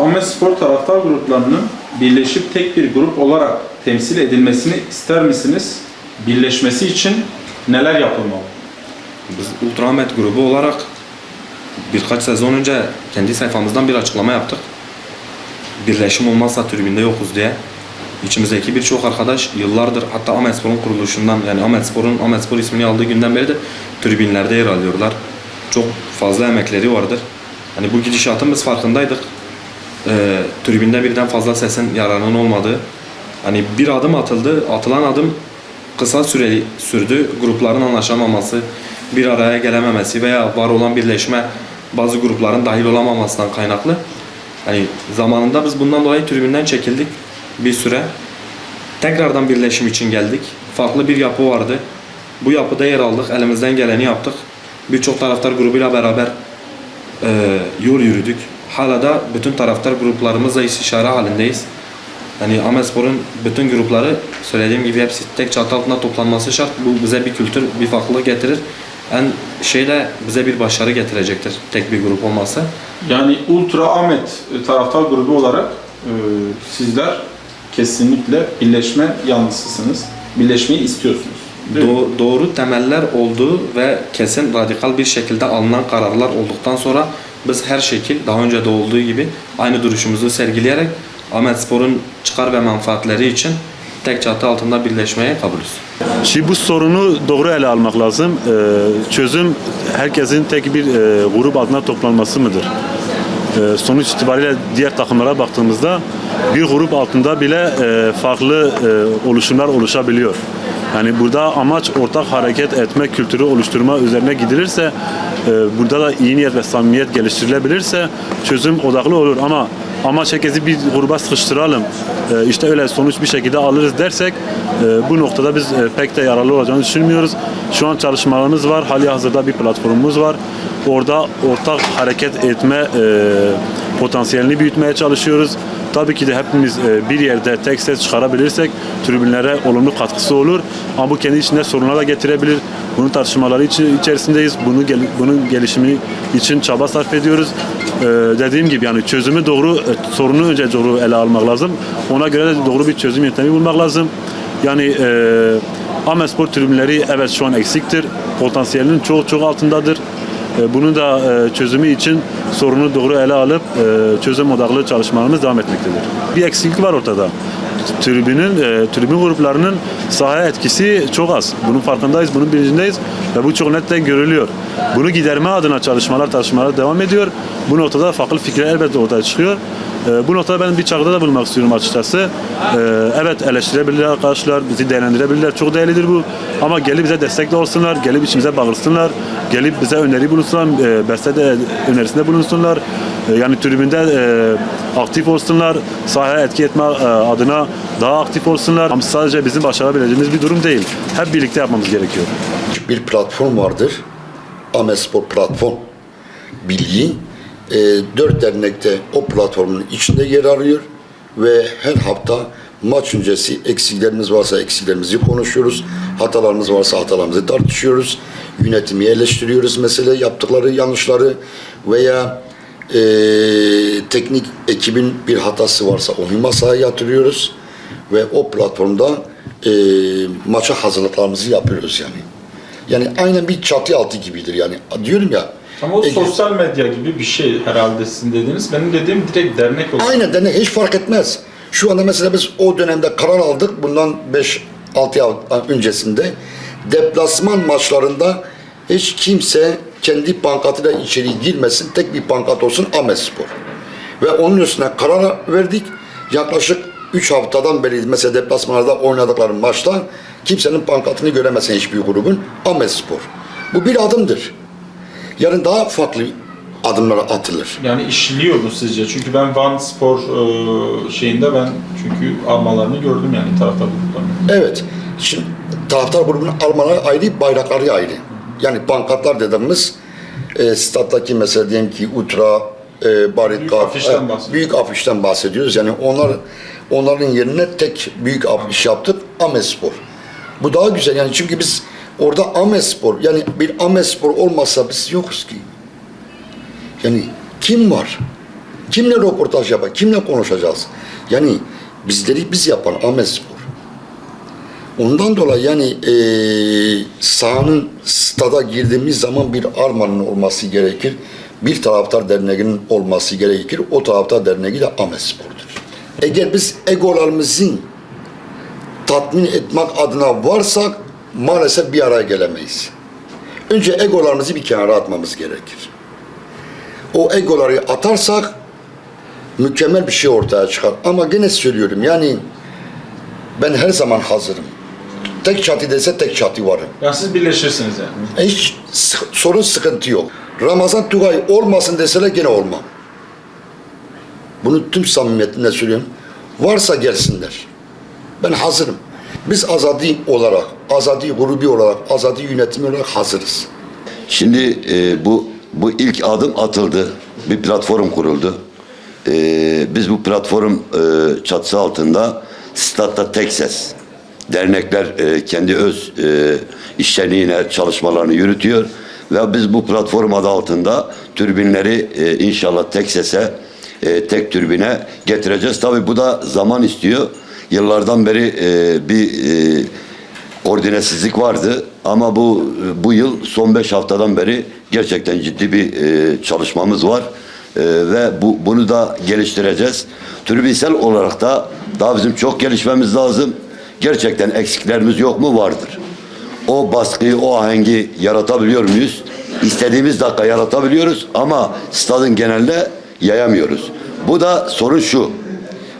Ahmet Spor taraftar gruplarının birleşip tek bir grup olarak temsil edilmesini ister misiniz? Birleşmesi için neler yapılmalı? Biz Ultramet grubu olarak birkaç sezon önce kendi sayfamızdan bir açıklama yaptık. Birleşim olmazsa tribünde yokuz diye. İçimizdeki birçok arkadaş yıllardır hatta Ahmet Spor'un kuruluşundan yani Ahmet Spor'un Ahmet Spor ismini aldığı günden beri de tribünlerde yer alıyorlar. Çok fazla emekleri vardır. Hani bu gidişatın biz farkındaydık. Ee, tribünde birden fazla sesin yararının olmadığı. Hani bir adım atıldı. Atılan adım kısa süreli sürdü. Grupların anlaşamaması, bir araya gelememesi veya var olan birleşme bazı grupların dahil olamamasından kaynaklı. Hani zamanında biz bundan dolayı tribünden çekildik bir süre. Tekrardan birleşim için geldik. Farklı bir yapı vardı. Bu yapıda yer aldık. Elimizden geleni yaptık. Birçok taraftar grubuyla beraber e, yol yürüdük. Hala da bütün taraftar gruplarımızla istişare halindeyiz. Yani Amespor'un bütün grupları söylediğim gibi hepsi tek çatı altında toplanması şart. Bu bize bir kültür, bir farklılık getirir. En şeyle bize bir başarı getirecektir tek bir grup olması. Yani Ultra Ahmet e, taraftar grubu olarak e, sizler kesinlikle birleşme yanlısısınız. Birleşmeyi istiyorsunuz. Do- doğru temeller olduğu ve kesin radikal bir şekilde alınan kararlar olduktan sonra biz her şekil daha önce de olduğu gibi aynı duruşumuzu sergileyerek Ahmet Spor'un çıkar ve menfaatleri için tek çatı altında birleşmeye kabulüz. Şimdi bu sorunu doğru ele almak lazım. Ee, çözüm herkesin tek bir e, grup altında toplanması mıdır? Ee, sonuç itibariyle diğer takımlara baktığımızda bir grup altında bile e, farklı e, oluşumlar oluşabiliyor. Yani burada amaç ortak hareket etme kültürü oluşturma üzerine gidilirse, burada da iyi niyet ve samimiyet geliştirilebilirse çözüm odaklı olur ama amaç herkesi bir gruba sıkıştıralım, e, işte öyle sonuç bir şekilde alırız dersek e, bu noktada biz e, pek de yararlı olacağını düşünmüyoruz. Şu an çalışmalarımız var, hali hazırda bir platformumuz var. Orada ortak hareket etme potansiyelini büyütmeye çalışıyoruz. Tabii ki de hepimiz e, bir yerde tek ses çıkarabilirsek tribünlere olumlu katkısı olur. Ama bu kendi içinde sorunlar da getirebilir. Bunun tartışmaları için içerisindeyiz. Bunu gel- bunun gelişimi için çaba sarf ediyoruz. E, dediğim gibi yani çözümü doğru, e, sorunu önce doğru ele almak lazım. Ona göre de doğru bir çözüm yöntemi bulmak lazım. Yani e, Ahmetspor tribünleri evet şu an eksiktir. Potansiyelinin çok çok altındadır. E, Bunun da e, çözümü için sorunu doğru ele alıp e, çözüm odaklı çalışmalarımız devam etmektedir. Bir eksiklik var ortada. Tribünün, tribün gruplarının sahaya etkisi çok az. Bunun farkındayız, bunun bilincindeyiz ve bu çok net de görülüyor. Bunu giderme adına çalışmalar, tartışmalar devam ediyor. Bu noktada farklı fikirler elbette ortaya çıkıyor. E, bu noktada ben bir çağrıda da bulunmak istiyorum açıkçası. E, evet eleştirebilirler arkadaşlar, bizi değerlendirebilirler. Çok değerlidir bu. Ama gelip bize destek de olsunlar, gelip içimize bağırsınlar, gelip bize öneri bulunsunlar, e, beste de önerisinde bulunsunlar. E, yani tribünde e, aktif olsunlar, sahaya etki etme e, adına daha aktif olsunlar. Ama sadece bizim başarabileceğimiz bir durum değil. Hep birlikte yapmamız gerekiyor. bir platform vardır. Amespor Platform Birliği. E, dört dernekte o platformun içinde yer alıyor ve her hafta maç öncesi eksiklerimiz varsa eksiklerimizi konuşuyoruz. Hatalarımız varsa hatalarımızı tartışıyoruz. Yönetimi eleştiriyoruz mesele yaptıkları yanlışları veya e, teknik ekibin bir hatası varsa onu masaya yatırıyoruz ve o platformda e, maça hazırlıklarımızı yapıyoruz yani. Yani aynen bir çatı altı gibidir yani. Diyorum ya. Ama o Ege- sosyal medya gibi bir şey herhalde sizin dediğiniz. Benim dediğim direkt dernek olarak. Aynen de hiç fark etmez. Şu anda mesela biz o dönemde karar aldık bundan 5-6 ay öncesinde. Deplasman maçlarında hiç kimse kendi pankatıyla içeri girmesin. Tek bir pankat olsun Ahmetspor. Ve onun üstüne karar verdik. Yaklaşık 3 haftadan beri mesela deplasmanlarda oynadıkları maçta kimsenin pankatını göremezsin hiçbir grubun. Ahmetspor. Bu bir adımdır. Yarın daha farklı adımlar atılır. Yani işliyor mu sizce? Çünkü ben Van Spor e, şeyinde ben çünkü almalarını gördüm yani taraftar gruplarını. Evet. Şimdi taraftar grubunun almaları ayrı, bayrakları ayrı. Yani pankatlar dediğimiz e, stat'taki mesela diyelim ki Ultra, e, Barika, Büyük afişten e, büyük afişten bahsediyoruz. Yani onlar onların yerine tek büyük afiş yaptık Amespor. Bu daha güzel yani çünkü biz orada Amespor yani bir Amespor olmazsa biz yokuz ki. Yani kim var? Kimle röportaj yapar? Kimle konuşacağız? Yani bizleri biz yapan Ahmet Spor. Ondan dolayı yani eee sahanın stada girdiğimiz zaman bir armanın olması gerekir. Bir taraftar derneğinin olması gerekir. O taraftar derneği de Ahmet Spor'dur. Eğer biz egolarımızın tatmin etmek adına varsak maalesef bir araya gelemeyiz. Önce egolarımızı bir kenara atmamız gerekir. O egoları atarsak mükemmel bir şey ortaya çıkar. Ama gene söylüyorum yani ben her zaman hazırım. Tek çatı dese tek çatı varım. Yani siz birleşirsiniz yani. Hiç sık- sorun sıkıntı yok. Ramazan Tugay olmasın deseler gene olmam. Bunu tüm samimiyetimle söylüyorum. Varsa gelsinler. Ben hazırım. Biz azadi olarak, azadi grubu olarak, azadi yönetimi olarak hazırız. Şimdi e, bu bu ilk adım atıldı. Bir platform kuruldu. E, biz bu platform e, çatısı altında statta tek ses. Dernekler e, kendi öz e, işlerini, çalışmalarını yürütüyor. Ve biz bu platform adı altında türbinleri e, inşallah tek sese, e, tek türbine getireceğiz. Tabii bu da zaman istiyor. Yıllardan beri e, bir e, koordinesizlik vardı ama bu bu yıl son 5 haftadan beri gerçekten ciddi bir e, çalışmamız var. E, ve bu bunu da geliştireceğiz. Türbinsel olarak da daha bizim çok gelişmemiz lazım. Gerçekten eksiklerimiz yok mu? Vardır. O baskıyı, o ahengi yaratabiliyor muyuz? İstediğimiz dakika yaratabiliyoruz ama stadın genelinde yayamıyoruz. Bu da sorun şu.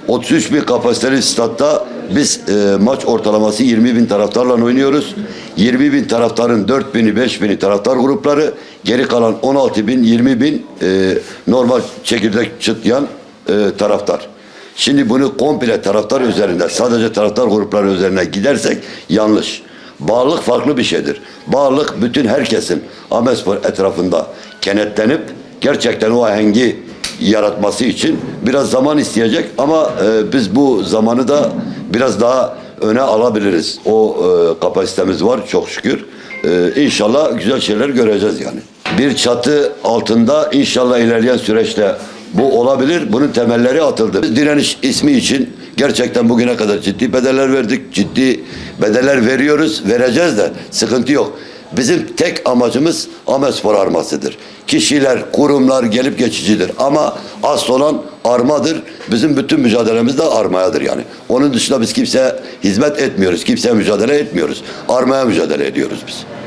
33 bin kapasiteli statta biz e, maç ortalaması 20 bin taraftarla oynuyoruz. 20 bin taraftarın 4 bini 5 bini taraftar grupları geri kalan 16 bin 20 bin e, normal çekirdek çıtlayan e, taraftar. Şimdi bunu komple taraftar üzerinde sadece taraftar grupları üzerine gidersek yanlış. Bağlılık farklı bir şeydir. Bağlılık bütün herkesin Ahmetspor etrafında kenetlenip gerçekten o ahengi yaratması için biraz zaman isteyecek ama e, biz bu zamanı da biraz daha öne alabiliriz. O e, kapasitemiz var çok şükür. E, inşallah güzel şeyler göreceğiz yani. Bir çatı altında inşallah ilerleyen süreçte bu olabilir. Bunun temelleri atıldı. Biz direniş ismi için gerçekten bugüne kadar ciddi bedeller verdik. Ciddi bedeller veriyoruz. Vereceğiz de sıkıntı yok. Bizim tek amacımız Ahmetspor armasıdır. Kişiler, kurumlar gelip geçicidir. Ama asıl olan armadır. Bizim bütün mücadelemiz de armayadır yani. Onun dışında biz kimseye hizmet etmiyoruz. Kimseye mücadele etmiyoruz. Armaya mücadele ediyoruz biz.